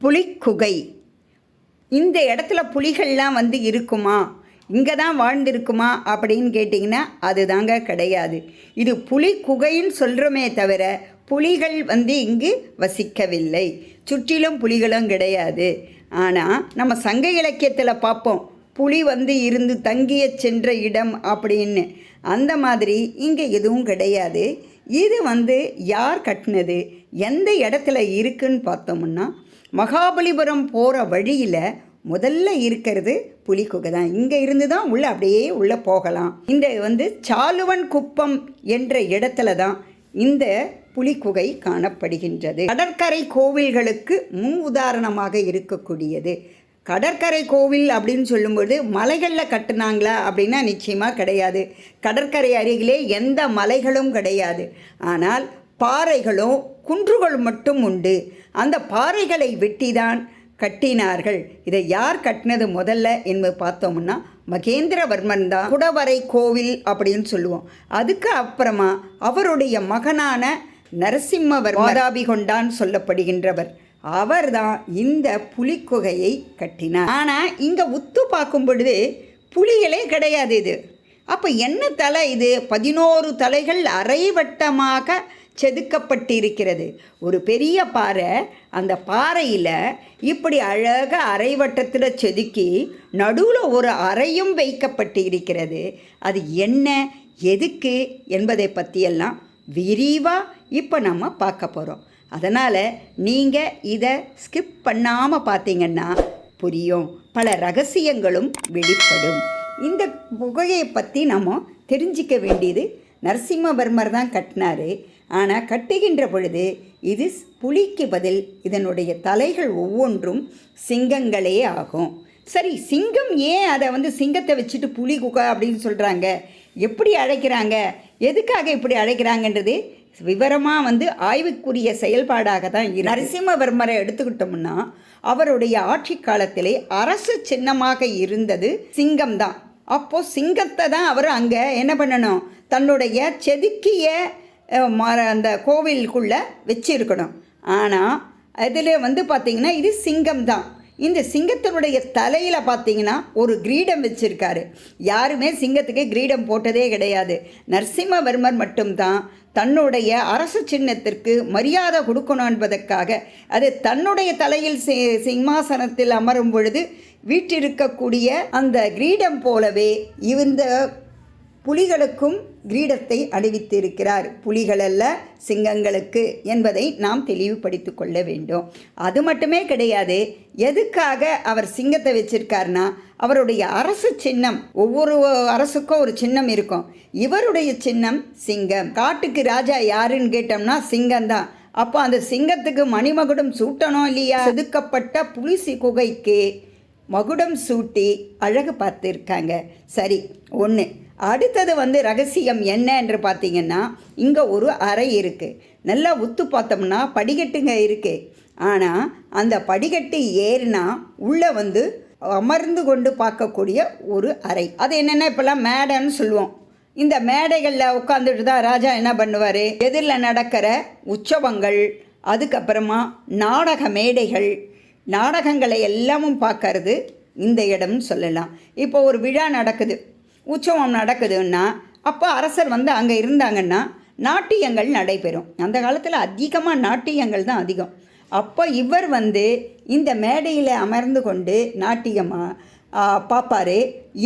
புலிக்குகை. இந்த இடத்துல புலிகள்லாம் வந்து இருக்குமா? இங்கே தான் வாழ்ந்திருக்குமா? அப்படின்னு கேட்டிங்கன்னா அதுதாங்க கிடையாது. இது புலி குகைன்னு சொல்கிறோமே தவிர புலிகள் வந்து இங்கு வசிக்கவில்லை. சுற்றிலும் புலிகளும் கிடையாது. ஆனால் நம்ம சங்க இலக்கியத்தில் பார்ப்போம். புலி வந்து இருந்து தங்கிய சென்ற இடம் அப்படின்னு. அந்த மாதிரி இங்கே எதுவும் கிடையாது. இது வந்து யார் கட்டினது? எந்த இடத்துல இருக்குன்னு பார்த்தோம்னா மகாபலிபுரம் போகிற வழியில் முதல்ல இருக்கிறது புலிக்குகை தான். இங்கே இருந்து தான் உள்ளே அப்படியே உள்ளே போகலாம். இந்த வந்து சாலுவன் குப்பம் என்ற இடத்துல தான் இந்த புலிக்குகை காணப்படுகின்றது. கடற்கரை கோவில்களுக்கு முன் உதாரணமாக இருக்கக்கூடியது. கடற்கரை கோவில் அப்படின்னு சொல்லும்போது மலைகளில் கட்டுனாங்களா அப்படின்னா நிச்சயமாக கிடையாது. கடற்கரை அருகிலே எந்த மலைகளும் கிடையாது. ஆனால் பாறைகளும் குன்றுகள் மட்டும் உண்டு. அந்த பாறைகளை வெட்டிதான் கட்டினார்கள். இதை யார் கட்டினது முதல்ல என்பது பார்த்தோம்னா மகேந்திரவர்மன் தான். குடவரை கோவில் அப்படின்னு சொல்லுவோம். அதுக்கு அப்புறமா அவருடைய மகனான நரசிம்மவர் மாதாபி கொண்டான் சொல்லப்படுகின்றவர் அவர்தான் இந்த புலிக்குகையை கட்டினார். ஆனால் இங்கே உத்து பார்க்கும் பொழுது புலிகளே கிடையாது இது. அப்போ என்ன தலை இது? பதினோரு தலைகள் அரைவட்டமாக செதுக்கப்பட்டிருக்கிறது. ஒரு பெரிய பாறை அந்த பாறையில் இப்படி அழகாக அரைவட்டத்தில் செதுக்கி நடுவில் ஒரு அறையும் வைக்கப்பட்டு இருக்கிறது அது என்ன எதுக்கு என்பதை பற்றியெல்லாம் விரிவாக இப்போ நம்ம பார்க்க போகிறோம் அதனால் நீங்கள் இதை ஸ்கிப் பண்ணாமல் பார்த்தீங்கன்னா புரியும். பல ரகசியங்களும் வெளிப்படும். இந்த புகையை பற்றி நம்ம தெரிஞ்சிக்க வேண்டியது நரசிம்மவர்மர் தான் கட்டினாரு. ஆனால் கட்டுகின்ற பொழுது இது புலிக்கு பதில். இதனுடைய தலைகள் ஒவ்வொன்றும் சிங்கங்களே ஆகும். சரி சிங்கம் ஏன் அதை வந்து சிங்கத்தை வச்சுட்டு புலி குகா அப்படின்னு சொல்கிறாங்க எப்படி அழைக்கிறாங்க? எதுக்காக இப்படி அழைக்கிறாங்கன்றது விவரமாக வந்து ஆய்வுக்குரிய செயல்பாடாக தான் நரசிம்மவர்மரை எடுத்துக்கிட்டோம்னா அவருடைய ஆட்சி காலத்திலே அரசு சின்னமாக இருந்தது சிங்கம் தான். அப்போது சிங்கத்தை தான் அவர் அங்கே என்ன பண்ணணும்? தன்னுடைய செதுக்கிய மர அந்த கோவிலுக்குள்ளே வச்சிருக்கணும். ஆனால் அதில் வந்து பார்த்திங்கன்னா இது சிங்கம் தான் இந்த சிங்கத்தினுடைய தலையில் பார்த்தீங்கன்னா ஒரு கிரீடம் வச்சுருக்காரு. யாருமே சிங்கத்துக்கு கிரீடம் போட்டதே கிடையாது. நரசிம்மவர்மர் மட்டும்தான் தன்னுடைய அரசு சின்னத்திற்கு மரியாதை கொடுக்கணும் என்பதற்காக அது தன்னுடைய தலையில் சி சிம்மாசனத்தில் அமரும் பொழுது வீட்டிருக்கக்கூடிய அந்த கிரீடம் போலவே இந்த புலிகளுக்கும் கிரீடத்தை அணிவித்திருக்கிறார். புலிகளல்ல சிங்கங்களுக்கு என்பதை நாம் தெளிவுபடுத்தி கொள்ள வேண்டும். அது மட்டுமே கிடையாது எதுக்காக அவர் சிங்கத்தை வச்சிருக்காருனா அவருடைய அரசு சின்னம் ஒவ்வொரு அரசுக்கும் ஒரு சின்னம் இருக்கும். இவருடைய சின்னம் சிங்கம். காட்டுக்கு ராஜா யாருன்னு கேட்டோம்னா சிங்கம்தான். அப்போ அந்த சிங்கத்துக்கு மணிமகுடம் சூட்டணும் இல்லையா? செதுக்கப்பட்ட புலிசி குகைக்கு மகுடம் சூட்டி அழகு பார்த்துருக்காங்க. சரி ஒன்று அடுத்தது வந்து ரகசியம் என்ன என்று பார்த்தீங்கன்னா இங்கே ஒரு அறை இருக்குது நல்லா உத்து பார்த்தோம்னா படிக்கட்டுங்க இருக்குது ஆனால் அந்த படிக்கட்டு ஏறினா உள்ளே வந்து அமர்ந்து கொண்டு பார்க்கக்கூடிய ஒரு அறை. அது என்னென்னா இப்போல்லாம் மேடைன்னு சொல்லுவோம். இந்த மேடைகளில் உட்காந்துட்டு தான் ராஜா என்ன பண்ணுவார்? எதிரில் நடக்கிற உற்சவங்கள் அதுக்கப்புறமா நாடக மேடைகள் நாடகங்களை எல்லாமும் பார்க்கறது இந்த இடம்னு சொல்லலாம். இப்போ ஒரு விழா நடக்குது. உற்சவம் நடக்குதுன்னா அப்போ அரசர் வந்து அங்கே இருந்தாங்கன்னா நாட்டியங்கள் நடைபெறும். அந்த காலத்தில் அதிகமாக நாட்டியங்கள் தான் அதிகம். அப்போ இவர் வந்து இந்த மேடையில் அமர்ந்து கொண்டு நாட்டியமாக பார்ப்பாரு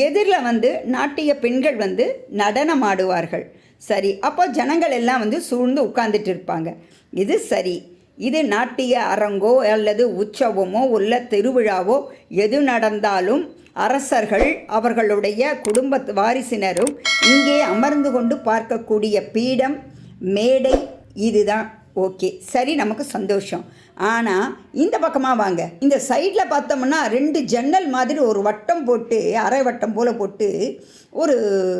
எதிரில் வந்து நாட்டிய பெண்கள் வந்து நடனம் ஆடுவார்கள் சரி அப்போ ஜனங்கள் எல்லாம் வந்து சூழ்ந்து உட்கார்ந்துட்டு இருப்பாங்க. இது சரி. இது நாட்டிய அரங்கோ அல்லது உற்சவமோ உள்ள திருவிழாவோ எது நடந்தாலும் அரசர்கள் அவர்களுடைய குடும்ப வாரிசினரும் இங்கே அமர்ந்து கொண்டு பார்க்கக்கூடிய பீடம் மேடை இதுதான். ஓகே. சரி நமக்கு சந்தோஷம். ஆனால் இந்த பக்கமாக வாங்க. இந்த சைடில் பார்த்தோம்னா ரெண்டு ஜன்னல் மாதிரி ஒரு வட்டம் போட்டு அரை வட்டம் போல் போட்டு ஒரு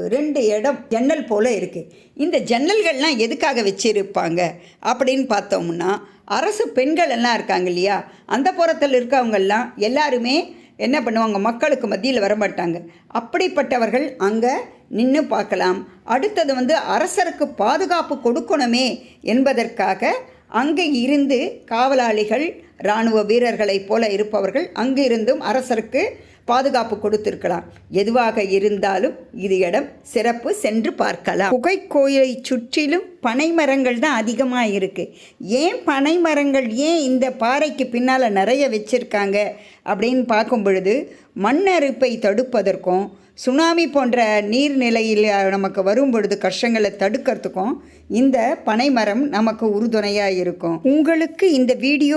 ரெண்டு இடம் ஜன்னல் போல் இருக்குது இந்த ஜன்னல்கள்லாம் எதுக்காக வச்சிருப்பாங்க அப்படின்னு பார்த்தோம்னா அரசு பெண்கள் எல்லாம் இருக்காங்க இல்லையா? அந்த புறத்தில் இருக்கவங்கெல்லாம் எல்லாருமே என்ன பண்ணுவாங்க? மக்களுக்கு மத்தியில் வரமாட்டாங்க. அப்படிப்பட்டவர்கள் அங்கே நின்று பார்க்கலாம். அடுத்தது வந்து அரசருக்கு பாதுகாப்பு கொடுக்கணுமே என்பதற்காக அங்கே இருந்து காவலாளிகள் இராணுவ வீரர்களைப் போல இருப்பவர்கள் அங்கிருந்தும் அரசருக்கு பாதுகாப்பு கொடுத்திருக்கலாம். எதுவாக இருந்தாலும் இது இடம் சிறப்பு சென்று பார்க்கலாம். குகை கோயிலை சுற்றிலும் பனை மரங்கள் தான் அதிகமாக இருக்குது ஏன் பனை மரங்கள் ஏன் இந்த பாறைக்கு பின்னால் நிறைய வச்சுருக்காங்க? அப்படின்னு பார்க்கும் பொழுது மண்ணரிப்பை தடுப்பதற்கும் சுனாமி போன்ற நீர்நிலையில் நமக்கு வரும் பொழுது கஷ்டங்களை தடுக்கிறதுக்கும் இந்த பனைமரம் நமக்கு உறுதுணையாக இருக்கும். உங்களுக்கு இந்த வீடியோ